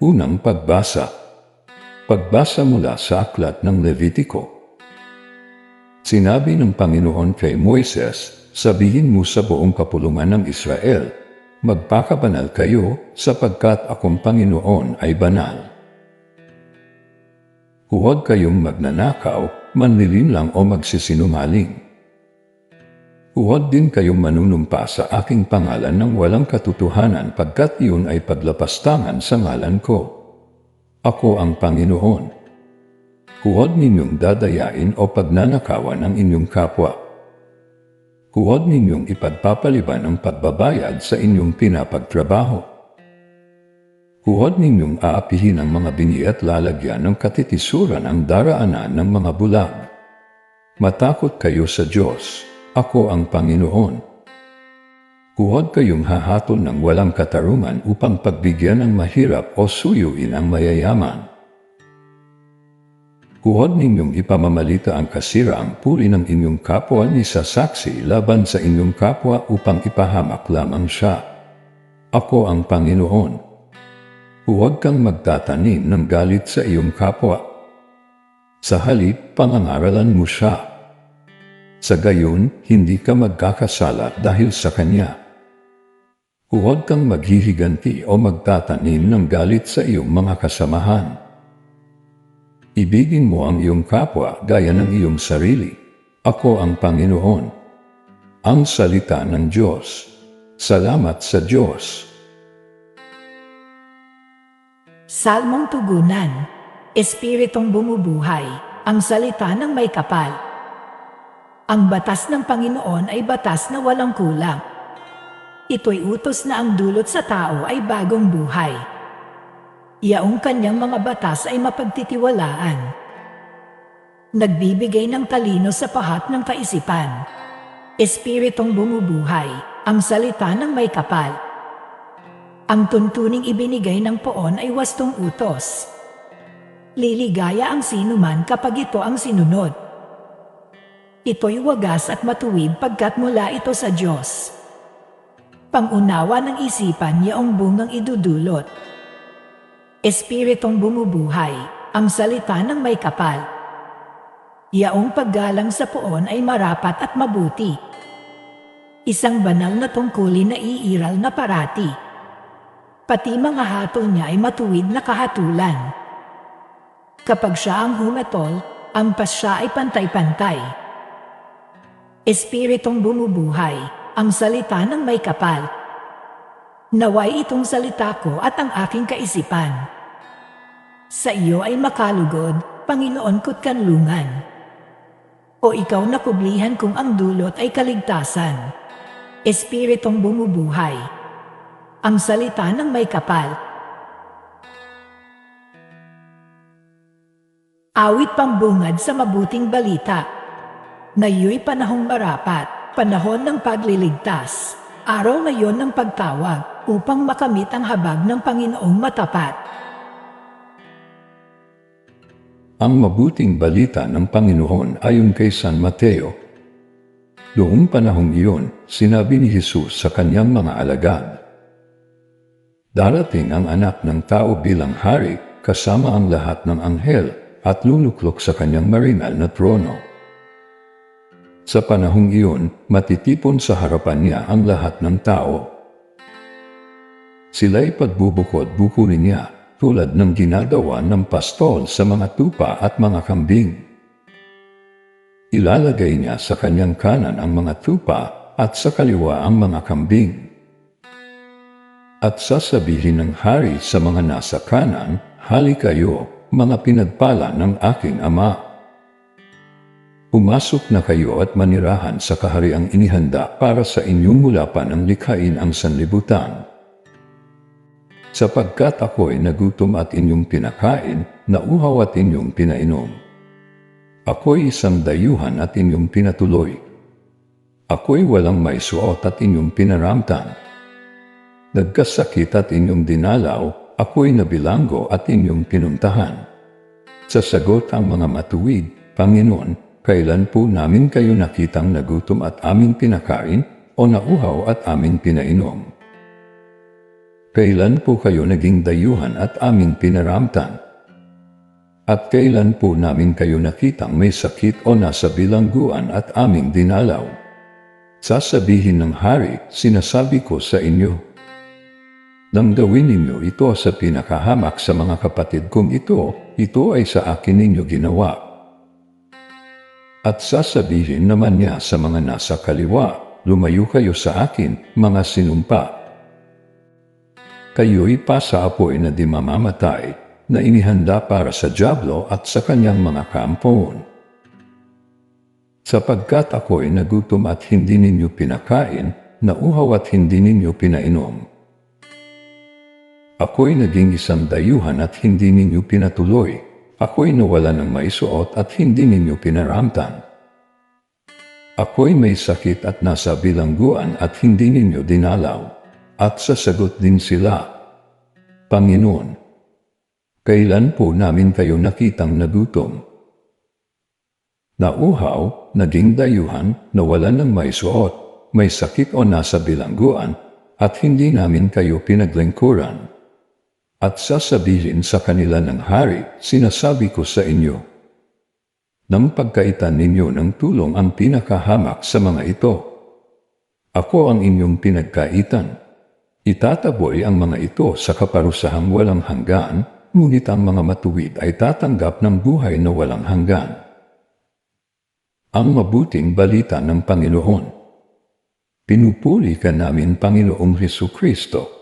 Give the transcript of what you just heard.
Unang pagbasa. Pagbasa mula sa aklat ng Levitiko. Sinabi ng Panginoon kay Moises, sabihin mo sa buong kapulungan ng Israel, magpakabanal kayo sapagkat akong Panginoon ay banal. Huwag kayong magnanakaw, manlilinlang o magsisinungaling. Huwag din kayong manunumpa sa aking pangalan ng walang katotohanan pagkat iyon ay paglapastangan sa ngalan ko. Ako ang Panginoon. Huwag ninyong dadayain o pagnanakawan ang inyong kapwa. Huwag ninyong ipagpapaliban ang pagbabayad sa inyong pinapagtrabaho. Huwag ninyong aapihin ang mga binhi at lalagyan ng katitisuran ang daraanan ng mga bulag. Matakot kayo sa Diyos. Ako ang Panginoon. Huwag kayong hahatol ng walang katarungan upang pagbigyan ng mahirap o suyuin ang mayayaman. Huwag ninyong ipamamalita ang kasiraang puri ng inyong kapwa ni sa saksi laban sa inyong kapwa upang ipahamak lamang siya. Ako ang Panginoon. Huwag kang magtatanim ng galit sa iyong kapwa. Sa halip, pangangaralan mo siya. Sa gayon, hindi ka magkakasala dahil sa Kanya. Huwag kang maghihiganti o magtatanim ng galit sa iyong mga kasamahan. Ibigin mo ang iyong kapwa gaya ng iyong sarili. Ako ang Panginoon. Ang salita ng Diyos. Salamat sa Diyos. Salmong Tugunan Espiritong bumubuhay, ang salita ng may kapal. Ang batas ng Panginoon ay batas na walang kulang. Ito'y utos na ang dulot sa tao ay bagong buhay. Yaong kanyang mga batas ay mapagtitiwalaan. Nagbibigay ng talino sa pahat ng kaisipan. Espiritong bumubuhay, ang salita ng may kapal. Ang tuntuning ibinigay ng poon ay wastong utos. Liligaya ang sinuman kapag ito ang sinunod. Ito'y wagas at matuwid pagkat mula ito sa Diyos. Pangunawa ng isipan yaong bungang idudulot. Espiritong bumubuhay, ang salita ng may kapal. Yaong paggalang sa poon ay marapat at mabuti. Isang banal na tungkulin na iiral na parati. Pati mga hatol niya ay matuwid na kahatulan. Kapag siya ang humatol, ang pas siya ay pantay-pantay. Espiritong bumubuhay, ang salita ng may kapal. Naway itong salita ko at ang aking kaisipan. Sa iyo ay makalugod, Panginoon ko't kanlungan. O ikaw na kublihan kung ang dulot ay kaligtasan. Espiritong bumubuhay, ang salita ng may kapal. Awit pambungad sa mabuting balita. Ngayoy panahong marapat, panahon ng pagliligtas. Araw ngayon ng pagtawag upang makamit ang habag ng Panginoong matapat. Ang mabuting balita ng Panginoon ayon kay San Mateo. Noong panahong iyon, sinabi ni Jesus sa kanyang mga alagad, Darating ang anak ng tao bilang hari kasama ang lahat ng anghel at luluklok sa kanyang marinal na trono. Sa panahong iyon, matitipon sa harapan niya ang lahat ng tao. Sila'y pagbubukod-bukunin niya tulad ng ginagawa ng pastol sa mga tupa at mga kambing. Ilalagay niya sa kanyang kanan ang mga tupa at sa kaliwa ang mga kambing. At sasabihin ng hari sa mga nasa kanan, Hali kayo, mga pinagpala ng aking ama. Pumasok na kayo at manirahan sa kahariang inihanda para sa inyong mula pa ng likhain ang sanlibutan. Sapagkat ako'y nagutom at inyong pinakain, nauhaw at inyong pinainom. Ako'y isang dayuhan at inyong pinatuloy. Ako'y walang may suot at inyong pinaramtan. Nagkasakit at inyong dinalaw, ako'y nabilanggo at inyong pinuntahan. Sasagot ang mga matuwid, Panginoon, kailan po namin kayo nakitang nagutom at aming pinakain o nauhaw at aming pinainom? Kailan po kayo naging dayuhan at aming pinaramtan? At kailan po namin kayo nakitang may sakit o nasa bilangguan at aming dinalaw? Sasabihin ng hari, sinasabi ko sa inyo. Nang gawin ninyo ito sa pinakahamak sa mga kapatid kong ito, ito ay sa akin ninyo ginawa. At sasabihin naman niya sa mga nasa kaliwa, lumayo kayo sa akin, mga sinumpa. Kayo'y pasaapoy na di mamamatay, na inihanda para sa Diablo at sa kanyang mga kampon. Sapagkat ako'y nagutom at hindi ninyo pinakain, nauhaw at hindi ninyo pinainom. Ako'y naging isang dayuhan at hindi ninyo pinatuloy. Ako'y nawala ng maisuot at hindi ninyo pinaramtan. Ako'y may sakit at nasa bilangguan at hindi ninyo dinalaw. At sasagot din sila, Panginoon, kailan po namin kayo nakitang nagutom? Nauhaw, naging dayuhan, nawalan ng may suot, may sakit o nasa bilangguan, at hindi namin kayo pinaglingkuran. At sasabihin sa kanila ng hari, sinasabi ko sa inyo, nang pagkaitan ninyo ng tulong ang pinakahamak sa mga ito. Ako ang inyong pinagkaitan. Itataboy ang mga ito sa kaparusahang walang hanggan, ngunit ang mga matuwid ay tatanggap ng buhay na walang hanggan. Ang mabuting balita ng Panginoon. Pinupuli ka namin, Panginoong Heso Kristo,